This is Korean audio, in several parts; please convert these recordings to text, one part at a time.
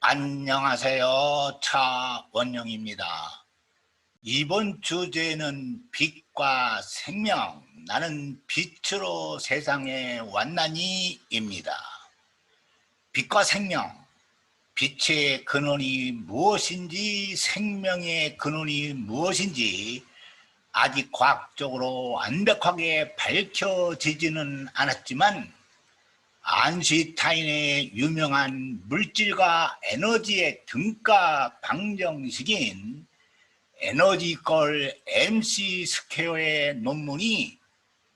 안녕하세요. 차원영입니다. 이번 주제는 빛과 생명, 나는 빛으로 세상에 왔나니입니다. 빛과 생명, 빛의 근원이 무엇인지 생명의 근원이 무엇인지 아직 과학적으로 완벽하게 밝혀지지는 않았지만 안시타인의 유명한 물질과 에너지의 등가 방정식인 에너지걸 MC 스퀘어의 논문이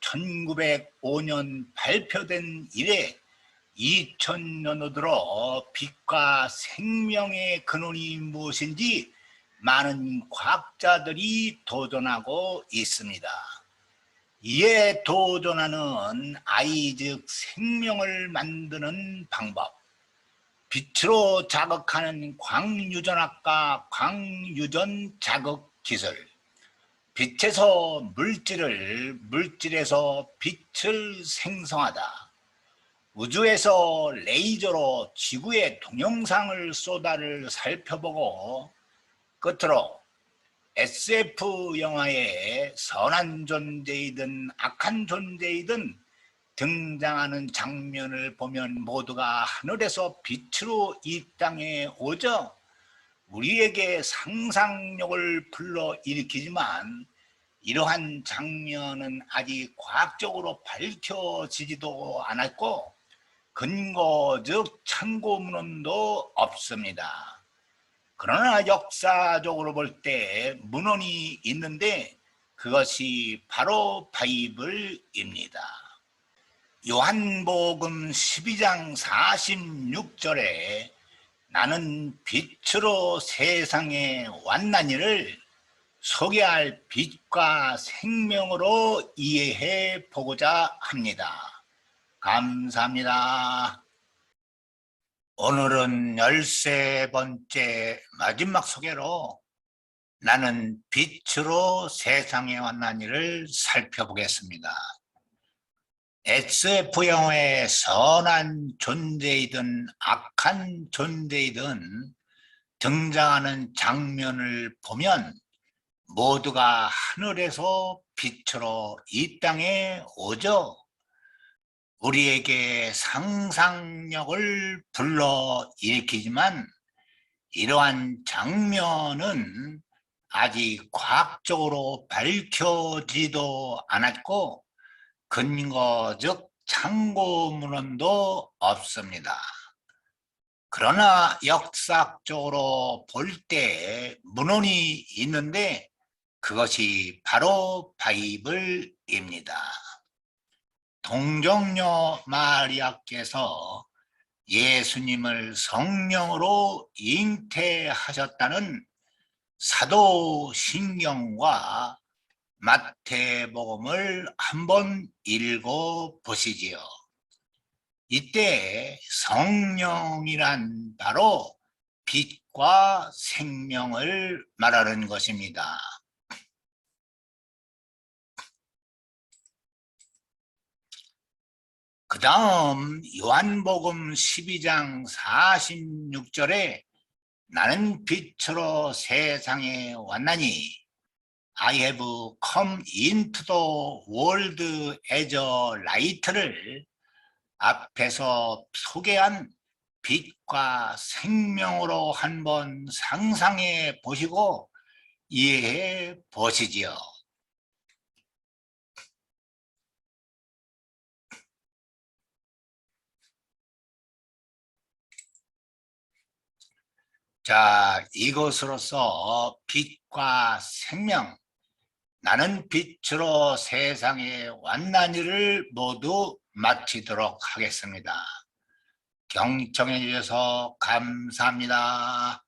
1905년 발표된 이래 2000년으로 들어 빛과 생명의 근원이 무엇인지 많은 과학자들이 도전하고 있습니다. 이에 도전하는 아이 즉 생명을 만드는 방법. 빛으로 자극하는 광유전학과 광유전 자극 기술. 빛에서 물질을 물질에서 빛을 생성하다. 우주에서 레이저로 지구의 동영상을 쏟아를 살펴보고 끝으로 SF 영화에 선한 존재이든 악한 존재이든 등장하는 장면을 보면 모두가 하늘에서 빛으로 이 땅에 오죠. 우리에게 상상력을 불러 일으키지만 이러한 장면은 아직 과학적으로 밝혀지지도 않았고 근거적 참고문헌도 없습니다. 그러나 역사적으로 볼 때 문헌이 있는데 그것이 바로 바이블입니다. 요한복음 12장 46절에 나는 빛으로 세상에 왔나니를 소개할 빛과 생명으로 이해해 보고자 합니다. 감사합니다. 오늘은 열세 번째 마지막 소개로 나는 빛으로 세상에 왔나니를 살펴보겠습니다. SF 영화의 선한 존재이든 악한 존재이든 등장하는 장면을 보면 모두가 하늘에서 빛으로 이 땅에 오죠. 우리에게 상상력을 불러일으키지만 이러한 장면은 아직 과학적으로 밝혀지도 않았고 근거적 참고문헌도 없습니다. 그러나 역사적으로 볼 때 문헌이 있는데 그것이 바로 바이블입니다. 동정녀 마리아께서 예수님을 성령으로 잉태하셨다는 사도신경과 마태복음을 한번 읽어 보시지요. 이때 성령이란 바로 빛과 생명을 말하는 것입니다. 그 다음 요한복음 12장 46절에 나는 빛으로 세상에 왔나니 I have come into the world as a light를 앞에서 소개한 빛과 생명으로 한번 상상해 보시고 이해해 보시지요. 자, 이것으로서 빛과 생명, 나는 빛으로 세상에 왔나니를 모두 마치도록 하겠습니다. 경청해 주셔서 감사합니다.